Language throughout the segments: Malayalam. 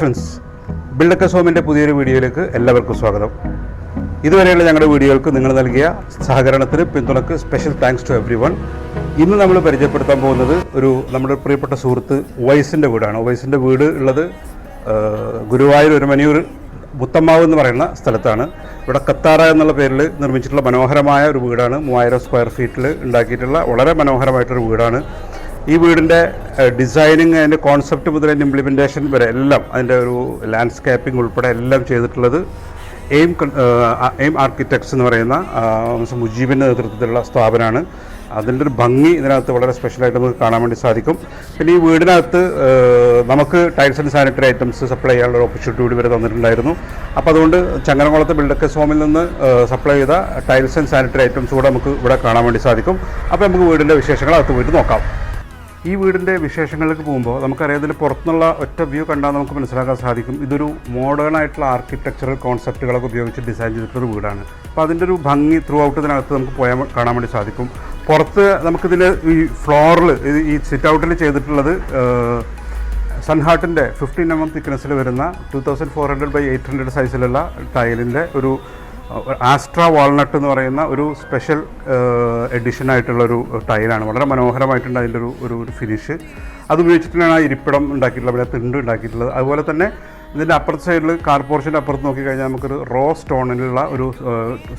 ഫ്രണ്ട്സ് ബിൽഡക്ക സോമിന്റെ പുതിയൊരു വീഡിയോയിലേക്ക് എല്ലാവർക്കും സ്വാഗതം. ഇതുവരെയുള്ള ഞങ്ങളുടെ വീഡിയോകൾക്ക് നിങ്ങൾ നൽകിയ സഹകരണത്തിന് പിന്തുണക്ക് special thanks to everyone ഇന്ന് നമ്മൾ പരിചയപ്പെടുത്താൻ പോകുന്നത് ഒരു നമ്മുടെ പ്രിയപ്പെട്ട സുഹൃത്ത് വൈസിന്റെ വീടാണ്. വൈസിന്റെ വീട് ഉള്ളത് ഗുരുവായൂർ ഒരു മനിയൂർ മുത്തമ്മാവ് എന്ന് പറയുന്ന സ്ഥലത്താണ്. ഇവിടെ കത്താറ എന്നുള്ള പേരിൽ നിർമ്മിച്ചിട്ടുള്ള മനോഹരമായ ഒരു വീടാണ്. മൂവായിരം സ്ക്വയർ ഫീറ്റിൽ ഉണ്ടാക്കിയിട്ടുള്ള വളരെ മനോഹരമായിട്ടൊരു വീടാണ്. ഈ വീടിന്റെ ഡിസൈനിങ് അതിന്റെ കോൺസെപ്റ്റ് മുതൽ അതിന്റെ ഇംപ്ലിമെന്റേഷൻ വരെ എല്ലാം അതിന്റെ ഒരു ലാൻഡ്സ്കേപ്പിംഗ് ഉൾപ്പെടെ എല്ലാം ചെയ്തിട്ടുള്ളത് എയിം എയിം ആർക്കിടെക്ട്സ് എന്ന് പറയുന്ന മുജീബിന്റെ നേതൃത്വത്തിലുള്ള സ്ഥാപനമാണ് അതിന്റെ ഒരു ഭംഗി ഇതിനകത്ത് വളരെ സ്പെഷ്യലായിട്ട് നമുക്ക് കാണാൻ വേണ്ടി സാധിക്കും. പിന്നെ ഈ വീടിനകത്ത് നമുക്ക് tiles and sanitary items supply ചെയ്യാനുള്ള ഒരു ഓപ്പർച്യൂണിറ്റി കൂടി വരെ തന്നിട്ടുണ്ടായിരുന്നു. അപ്പോൾ അതുകൊണ്ട് ചങ്ങനകുളത്തെ ബിൽഡക്കസ് ഹോമിൽ നിന്ന് സപ്ലൈ ചെയ്ത ടൈൽസ് ആൻഡ് സാനിറ്ററി ഐറ്റംസ് കൂടെ നമുക്ക് ഇവിടെ കാണാൻ വേണ്ടി സാധിക്കും. അപ്പോൾ നമുക്ക് വീടിന്റെ വിശേഷങ്ങൾ അകത്ത് പോയിട്ട് നോക്കാം. ഈ വീടിന്റെ വിശേഷങ്ങളിലേക്ക് പോകുമ്പോൾ നമുക്കറിയാം ഇതിൽ പുറത്തുനിന്നുള്ള ഒറ്റ വ്യൂ കണ്ടാൽ നമുക്ക് മനസ്സിലാക്കാൻ സാധിക്കും. ഇതൊരു മോഡേൺ ആയിട്ടുള്ള ആർക്കിടെക്ചറൽ കോൺസെപ്റ്റുകളൊക്കെ ഉപയോഗിച്ച് ഡിസൈൻ ചെയ്തിട്ടുള്ള വീടാണ്. അപ്പോൾ അതിന്റെ ഒരു ഭംഗി ത്രൂ ഔട്ട് ഇതിനകത്ത് നമുക്ക് പോയാൽ കാണാൻ വേണ്ടി സാധിക്കും. പുറത്ത് നമുക്കിതിൽ ഈ ഫ്ലോറിൽ ഈ സിറ്റ് ഔട്ടിൽ ചെയ്തിട്ടുള്ളത് സൺഹാർട്ടിന്റെ ഫിഫ്റ്റീൻ എം എം തിക്നെസ്സിൽ വരുന്ന two thousand four hundred by eight hundred സൈസിലുള്ള ടൈലിന്റെ ഒരു ആസ്ട്ര വാൾനട്ട് എന്ന് പറയുന്ന ഒരു സ്പെഷ്യൽ എഡിഷൻ ആയിട്ടുള്ള ഒരു ടൈലാണ് വളരെ മനോഹരമായിട്ടുണ്ട് അതിന്റെ ഒരു ഒരു ഫിനിഷ് അത് ഉപയോഗിച്ചിട്ടാണ് ആ ഇരിപ്പിടം ഉണ്ടാക്കിയിട്ടുള്ളത് അവിടെ തിണ്ട് ഉണ്ടാക്കിയിട്ടുള്ളത്. അതുപോലെ തന്നെ ഇതിന്റെ അപ്പുറത്തെ സൈഡിൽ കാർ പോർഷന്റെ അപ്പുറത്ത് നോക്കിക്കഴിഞ്ഞാൽ നമുക്കൊരു റോ സ്റ്റോണിലുള്ള ഒരു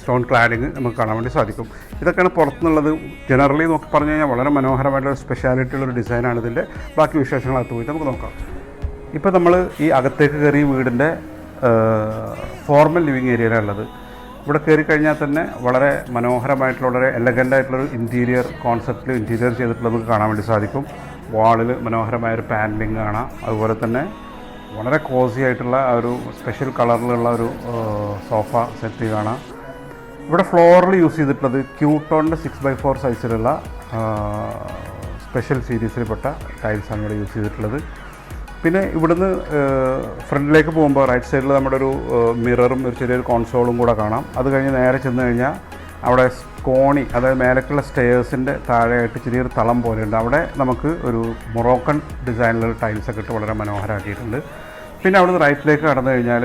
സ്റ്റോൺ ക്ലാഡിങ് നമുക്ക് കാണാൻ വേണ്ടി സാധിക്കും. ഇതൊക്കെയാണ് പുറത്തുനിന്നുള്ളത്. ജനറലി നോക്കി പറഞ്ഞു കഴിഞ്ഞാൽ വളരെ മനോഹരമായിട്ടുള്ള സ്പെഷ്യാലിറ്റി ഉള്ള ഒരു ഡിസൈനാണ് ഇതിന്റെ. ബാക്കി വിശേഷങ്ങൾ വിശേഷങ്ങളകത്ത് പോയിട്ട് നമുക്ക് നോക്കാം. ഇപ്പോൾ നമ്മൾ ഈ അകത്തേക്ക് കയറി വീടിന്റെ ഫോർമൽ ലിവിങ് ഏരിയയിലാണ് ഉള്ളത് ഇവിടെ കയറി കഴിഞ്ഞാൽ തന്നെ വളരെ മനോഹരമായിട്ടുള്ള വളരെ എലഗന്റ് ആയിട്ടുള്ളൊരു ഇന്റീരിയർ കോൺസെപ്റ്റിൽ ഇന്റീരിയർ ചെയ്തിട്ടുള്ളത് നമുക്ക് കാണാൻ വേണ്ടി സാധിക്കും. വാളിൽ മനോഹരമായ ഒരു പാനലിംഗ് കാണാം. അതുപോലെ തന്നെ വളരെ കോസി ആയിട്ടുള്ള ഒരു സ്പെഷ്യൽ കളറിലുള്ള ഒരു സോഫ സെറ്റ് കാണാം. ഇവിടെ ഫ്ലോറിൽ യൂസ് ചെയ്തിട്ടുള്ളത് ക്യൂട്ടോണിന്റെ സിക്സ് ബൈ ഫോർ സൈസിലുള്ള സ്പെഷ്യൽ സീരീസിൽപ്പെട്ട ടൈൽസാണ് ഇവിടെ യൂസ് ചെയ്തിട്ടുള്ളത്. പിന്നെ ഇവിടുന്ന് ഫ്രണ്ടിലേക്ക് പോകുമ്പോൾ റൈറ്റ് സൈഡിൽ നമ്മുടെ ഒരു മിററും ഒരു ചെറിയൊരു കോൺസോളും കൂടെ കാണാം. അത് കഴിഞ്ഞ് നേരെ ചെന്ന് കഴിഞ്ഞാൽ അവിടെ കോണി അതായത് മേലക്കുള്ള സ്റ്റേഴ്സിന്റെ താഴെയായിട്ട് ചെറിയൊരു തളം പോലെയുണ്ട്. അവിടെ നമുക്ക് ഒരു മൊറോക്കൺ ഡിസൈനിലുള്ള ടൈൽസൊക്കെ ഇട്ട് വളരെ മനോഹരമാക്കിയിട്ടുണ്ട് പിന്നെ അവിടുന്ന് റൈറ്റിലേക്ക് കടന്നു കഴിഞ്ഞാൽ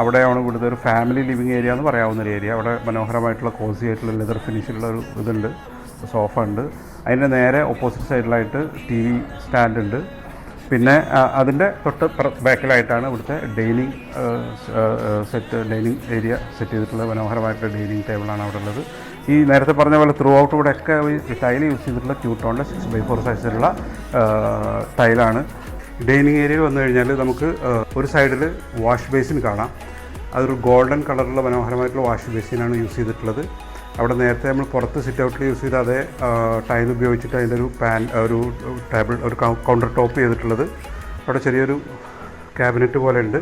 അവിടെയാണ് ഇവിടുത്തെ ഒരു ഫാമിലി ലിവിങ് ഏരിയ എന്ന് പറയാവുന്ന ഒരു ഏരിയ അവിടെ മനോഹരമായിട്ടുള്ള കോസി ആയിട്ടുള്ള ലെതർ ഫിനിഷിലുള്ള ഒരു ഇതുണ്ട് സോഫ ഉണ്ട്. അതിന്റെ നേരെ ഓപ്പോസിറ്റ് സൈഡിലായിട്ട് ടി വി സ്റ്റാൻഡ് ഉണ്ട്. പിന്നെ അതിന്റെ തൊട്ട് ബാക്കിലായിട്ടാണ് ഇവിടുത്തെ dining set dining area set ചെയ്തിട്ടുള്ള മനോഹരമായിട്ടുള്ള ഡൈനിങ് ടേബിളാണ് അവിടെ ഉള്ളത്. ഈ നേരത്തെ പറഞ്ഞ പോലെ ത്രൂ ഔട്ട് ഇവിടെ ഒക്കെ ഈ ടൈൽ യൂസ് ചെയ്തിട്ടുള്ള ക്യൂട്ടോണിന്റെ സിക്സ് ബൈ ഫോർ സൈസിലുള്ള ടൈലാണ്. ഡൈനിങ് ഏരിയയിൽ വന്നു കഴിഞ്ഞാൽ നമുക്ക് ഒരു സൈഡിൽ വാഷ് ബേസിൻ കാണാം. അതൊരു ഗോൾഡൻ കളറുള്ള മനോഹരമായിട്ടുള്ള വാഷ് ബേസിനാണ് യൂസ് ചെയ്തിട്ടുള്ളത്. അവിടെ നേരത്തെ നമ്മൾ പുറത്ത് സിറ്റ് ഔട്ടിൽ യൂസ് ചെയ്ത അതേ ടൈൽ ഉപയോഗിച്ചിട്ട് അതിന്റെ ഒരു പാൻ ഒരു ടേബിൾ ഒരു കൗണ്ടർ ടോപ്പ് ചെയ്തിട്ടുള്ളത്. അവിടെ ചെറിയൊരു ക്യാബിനറ്റ് പോലെ ഉണ്ട്.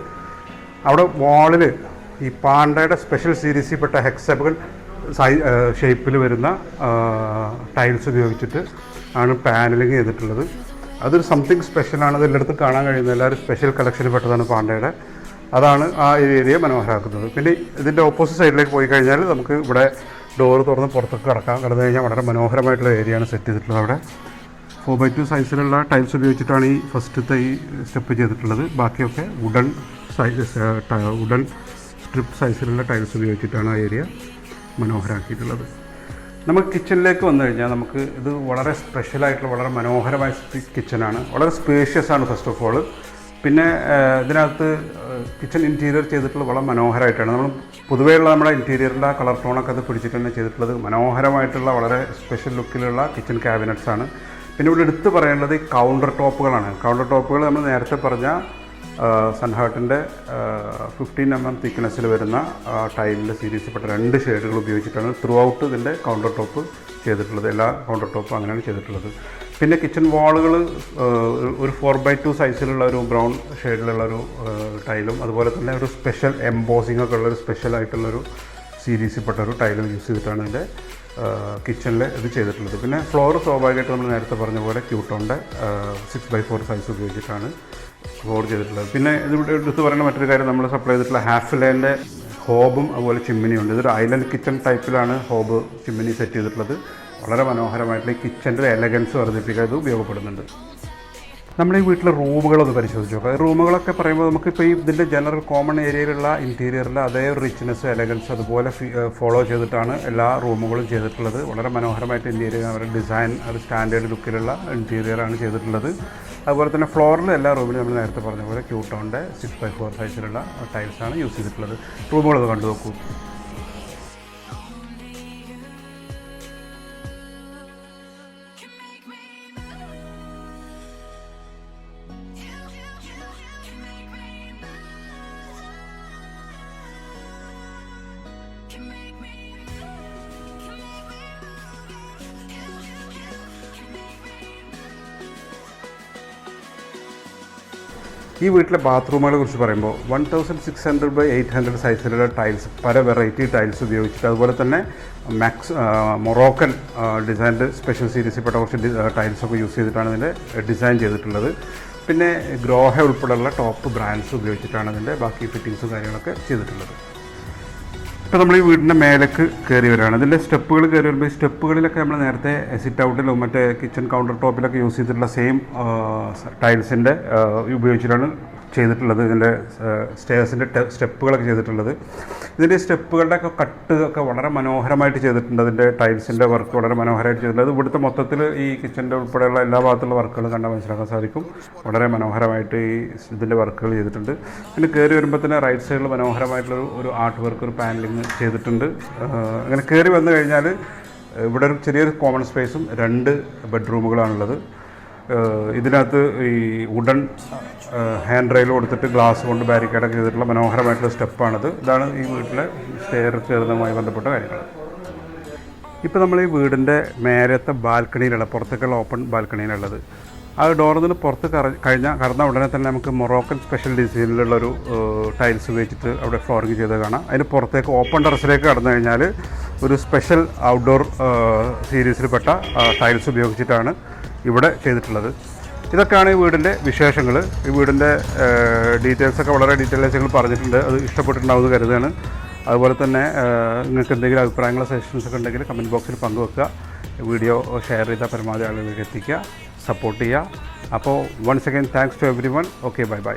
അവിടെ വാളിൽ ഈ പാണ്ടയുടെ സ്പെഷ്യൽ സീരീസിൽ പെട്ട ഹെക്സബിൾ സൈ ഷേപ്പിൽ വരുന്ന ടൈൽസ് ഉപയോഗിച്ചിട്ട് ആണ് പാനലിങ് ചെയ്തിട്ടുള്ളത്. അതൊരു സംതിങ് സ്പെഷ്യലാണ് അത് എല്ലായിടത്തും കാണാൻ കഴിയുന്നത് എല്ലാവരും സ്പെഷ്യൽ കളക്ഷനിൽ പെട്ടതാണ് പാണ്ടയുടെ. അതാണ് ആ ഏരിയയെ മനോഹരമാക്കുന്നത് പിന്നെ ഇതിന്റെ ഓപ്പോസിറ്റ് സൈഡിലേക്ക് പോയി കഴിഞ്ഞാൽ നമുക്ക് ഇവിടെ ഡോറ് തുറന്ന് പുറത്തൊക്കെ കിടക്കാം കിടന്നു കഴിഞ്ഞാൽ വളരെ മനോഹരമായിട്ടുള്ള ഏരിയയാണ് സെറ്റ് ചെയ്തിട്ടുള്ളത് അവിടെ. ഫോർ ബൈ ടു സൈസിലുള്ള ടൈൽസ് ഉപയോഗിച്ചിട്ടാണ് ഈ ഫസ്റ്റത്തെ ഈ സ്റ്റെപ്പ് ചെയ്തിട്ടുള്ളത്. ബാക്കിയൊക്കെ വുഡൻ സൈസ് വുഡൻ സ്ട്രിപ്പ് സൈസിലുള്ള ടൈൽസ് ഉപയോഗിച്ചിട്ടാണ് ആ ഏരിയ മനോഹരമാക്കിയിട്ടുള്ളത് നമുക്ക് കിച്ചണിലേക്ക് വന്നു കഴിഞ്ഞാൽ നമുക്ക് ഇത് വളരെ സ്പെഷ്യലായിട്ടുള്ള വളരെ മനോഹരമായ കിച്ചണാണ് വളരെ സ്പേഷ്യസ് ആണ് ഫസ്റ്റ് ഓഫ് ഓൾ പിന്നെ ഇതിനകത്ത് കിച്ചൺ ഇന്റീരിയർ ചെയ്തിട്ടുള്ള വളരെ മനോഹരമായിട്ടാണ് നമ്മൾ പൊതുവേയുള്ള നമ്മുടെ ഇന്റീരിയറിന്റെ കളർ ടോണൊക്കെ അത് പിടിച്ചിട്ട് തന്നെ ചെയ്തിട്ടുള്ളത് മനോഹരമായിട്ടുള്ള വളരെ സ്പെഷ്യൽ ലുക്കിലുള്ള കിച്ചൺ ക്യാബിനറ്റ്സ് ആണ്. പിന്നെ ഇവിടെ എടുത്തു പറയേണ്ടത് ഈ കൗണ്ടർ ടോപ്പുകളാണ് കൗണ്ടർ ടോപ്പുകൾ നമ്മൾ നേരത്തെ പറഞ്ഞ സൺഹാർട്ടിന്റെ ഫിഫ്റ്റീൻ എം എം തിക്നെസ്സിൽ വരുന്ന ടൈലിന്റെ സീരീസിൽപ്പെട്ട രണ്ട് ഷെയ്ഡുകൾ ഉപയോഗിച്ചിട്ടാണ് ത്രൂ ഔട്ട് ഇതിന്റെ കൗണ്ടർ ടോപ്പ് ചെയ്തിട്ടുള്ളത്. എല്ലാ കൗണ്ടർ ടോപ്പും അങ്ങനെയാണ് ചെയ്തിട്ടുള്ളത്. പിന്നെ കിച്ചൺ വാളുകൾ ഒരു ഫോർ ബൈ ടു സൈസിലുള്ള ഒരു ബ്രൗൺ ഷെയ്ഡിലുള്ള ഒരു ടൈലും അതുപോലെ തന്നെ ഒരു സ്പെഷ്യൽ എംബോസിംഗ് ഒക്കെ ഉള്ള ഒരു സ്പെഷ്യൽ ആയിട്ടുള്ളൊരു സീരീസിൽപ്പെട്ട ഒരു ടൈലും യൂസ് ചെയ്തിട്ടാണ് ഇതിന്റെ കിച്ചണിൽ ഇത് ചെയ്തിട്ടുള്ളത്. പിന്നെ ഫ്ലോർ സ്വാഭാവികമായിട്ട് നമ്മൾ നേരത്തെ പറഞ്ഞ പോലെ ക്യൂട്ടോണിന്റെ സിക്സ് ബൈ ഫോർ സൈസ് ഉപയോഗിച്ചിട്ടാണ് ഫ്ലോർ ചെയ്തിട്ടുള്ളത്. പിന്നെ ഇതിവിടെ എടുത്ത് പറയുന്ന മറ്റൊരു കാര്യം നമ്മൾ സപ്ലൈ ചെയ്തിട്ടുള്ള ഹാഫ് ഹാഫിലേന്റെ ഹോബും അതുപോലെ ചിമ്മിനിയും ഉണ്ട്. ഇതൊരു ഐലൻഡ് കിച്ചൺ ടൈപ്പിലാണ് ഹോബ് ചിമ്മിനി സെറ്റ് ചെയ്തിട്ടുള്ളത്. വളരെ മനോഹരമായിട്ടുള്ള ഈ കിച്ചന്റെ എലഗൻസ് വർദ്ധിപ്പിക്കാൻ ഇത് ഉപയോഗപ്പെടുന്നുണ്ട്. നമ്മുടെ ഈ വീട്ടിലെ റൂമുകളൊന്ന് പരിശോധിച്ച് നോക്കാം. റൂമുകളൊക്കെ പറയുമ്പോൾ നമുക്കിപ്പോൾ ഈ ഇതിന്റെ ജനറൽ കോമൺ ഏരിയയിലുള്ള ഇന്റീരിയറിൽ അതേ റിച്ച്നെസ് എലഗൻസ് അതുപോലെ ഫോളോ ചെയ്തിട്ടാണ് എല്ലാ റൂമുകളും ചെയ്തിട്ടുള്ളത്. വളരെ മനോഹരമായിട്ട് ഇന്റീരിയർ അവരുടെ ഡിസൈൻ ഒരു സ്റ്റാൻഡേർഡ് ലുക്കിലുള്ള ഇന്റീരിയറാണ് ചെയ്തിട്ടുള്ളത്. അതുപോലെ തന്നെ ഫ്ലോറിൽ എല്ലാ റൂമിലും നമ്മൾ നേരത്തെ പറഞ്ഞ പോലെ ക്യൂട്ടോണിന്റെ സിക്സ് ബൈ ഫോർ സൈസിലുള്ള ടൈൽസാണ് യൂസ് ചെയ്തിട്ടുള്ളത്. റൂമുകൾ കണ്ടു നോക്കൂ. ഈ വീട്ടിലെ ബാത്റൂമുകളെ കുറിച്ച് പറയുമ്പോൾ one thousand six hundred by eight hundred സൈസിലുള്ള ടൈൽസ് പല വെറൈറ്റി ടൈൽസ് ഉപയോഗിച്ചിട്ട് അതുപോലെ തന്നെ മാക്സ് മൊറോക്കൻ ഡിസൈൻഡ് സ്പെഷ്യൽ സീരീസിൽപ്പെട്ട കുറച്ച് ടൈൽസ് ഒക്കെ യൂസ് ചെയ്തിട്ടാണ് ഇതിന്റെ ഡിസൈൻ ചെയ്തിട്ടുള്ളത്. പിന്നെ ഗ്രോഹ ഉൾപ്പെടെയുള്ള ടോപ്പ് ബ്രാൻഡ്സ് ഉപയോഗിച്ചിട്ടാണ് ഇതിന്റെ ബാക്കി ഫിറ്റിങ്സും കാര്യങ്ങളൊക്കെ ചെയ്തിട്ടുള്ളത്. ഇപ്പോൾ നമ്മൾ ഈ വീടിന്റെ മേലേക്ക് കയറി വരികയാണ്. ഇതിന്റെ സ്റ്റെപ്പുകൾ കയറി വരുമ്പോൾ ഈ സ്റ്റെപ്പുകളിലൊക്കെ നമ്മൾ നേരത്തെ സിറ്റ് ഔട്ടിലും മറ്റേ കിച്ചൺ കൗണ്ടർ ടോപ്പിലൊക്കെ യൂസ് ചെയ്തിട്ടുള്ള സെയിം ടൈൽസിന്റെ ഉപയോഗിച്ചിട്ടാണ് ചെയ്തിട്ടുള്ളത് ഇതിന്റെ സ്റ്റേഴ്സിന്റെ സ്റ്റെപ്പുകളൊക്കെ ചെയ്തിട്ടുള്ളത്. ഇതിന്റെ സ്റ്റെപ്പുകളുടെ ഒക്കെ കട്ട് ഒക്കെ വളരെ മനോഹരമായിട്ട് ചെയ്തിട്ടുണ്ട്. അതിന്റെ ടൈൽസിന്റെ വർക്ക് വളരെ മനോഹരമായിട്ട് ചെയ്തിട്ടുണ്ട്. അത് ഇവിടുത്തെ മൊത്തത്തിൽ ഈ കിച്ചന്റെ ഉൾപ്പെടെയുള്ള എല്ലാ ഭാഗത്തുള്ള വർക്കുകൾ കണ്ടാൽ മനസ്സിലാക്കാൻ സാധിക്കും. വളരെ മനോഹരമായിട്ട് ഈ ഇതിന്റെ വർക്കുകൾ ചെയ്തിട്ടുണ്ട്. പിന്നെ കയറി വരുമ്പോൾ തന്നെ റൈറ്റ് സൈഡിൽ മനോഹരമായിട്ടുള്ള ഒരു ആർട്ട് വർക്ക് ഒരു പാനലിങ് ചെയ്തിട്ടുണ്ട്. അങ്ങനെ കയറി വന്നു കഴിഞ്ഞാൽ ഇവിടെ ഒരു ചെറിയൊരു കോമൺ സ്പേസും രണ്ട് ബെഡ്റൂമുകളാണുള്ളത് ഇതിനകത്ത് ഈ വുഡൻ ഹാൻഡ് റെയിൽ കൊടുത്തിട്ട് ഗ്ലാസ് കൊണ്ട് ബാരിക്കേഡൊക്കെ ചെയ്തിട്ടുള്ള മനോഹരമായിട്ടുള്ള സ്റ്റെപ്പാണിത്. ഇതാണ് ഈ വീട്ടിലെ സ്റ്റെയർ കയറുന്നതുമായി ബന്ധപ്പെട്ട കാര്യങ്ങൾ. ഇപ്പോൾ നമ്മൾ ഈ വീടിന്റെ മേലത്തെ ബാൽക്കണിയിലുള്ള പുറത്തേക്കുള്ള ഓപ്പൺ ബാൽക്കണിയിലുള്ളത്. ആ ഡോറിൽ നിന്ന് പുറത്ത് കറ കഴിഞ്ഞാൽ കടന്ന ഉടനെ തന്നെ നമുക്ക് മൊറോക്കൻ സ്പെഷ്യൽ ഡിസൈനിലുള്ളൊരു ടൈൽസ് ഉപയോഗിച്ചിട്ട് അവിടെ ഫ്ലോറിങ് ചെയ്ത് കാണാം. അതിന് പുറത്തേക്ക് ഓപ്പൺ ടെറസിലേക്ക് കടന്നു കഴിഞ്ഞാൽ ഒരു സ്പെഷ്യൽ ഔട്ട്ഡോർ സീരീസിൽപ്പെട്ട ടൈൽസ് ഉപയോഗിച്ചിട്ടാണ് ഇവിടെ ചെയ്തിട്ടുള്ളത്. ഇതൊക്കെയാണ് ഈ വീടിന്റെ വിശേഷങ്ങൾ ഈ വീടിന്റെ ഡീറ്റെയിൽസൊക്കെ വളരെ ഡീറ്റെയിൽസ് ഞങ്ങൾ പറഞ്ഞിട്ടുണ്ട്. അത് ഇഷ്ടപ്പെട്ടിട്ടുണ്ടാവുമെന്ന് കരുതുകയാണ്. അതുപോലെ തന്നെ നിങ്ങൾക്ക് എന്തെങ്കിലും അഭിപ്രായങ്ങൾ സജഷൻസ് ഒക്കെ ഉണ്ടെങ്കിൽ കമന്റ് ബോക്സിൽ പങ്കുവെക്കുക. വീഡിയോ ഷെയർ ചെയ്ത പരമാവധി ആളുകളിലേക്ക് എത്തിക്കുക. സപ്പോർട്ട് ചെയ്യുക. അപ്പോൾ once again thanks to everyone okay bye bye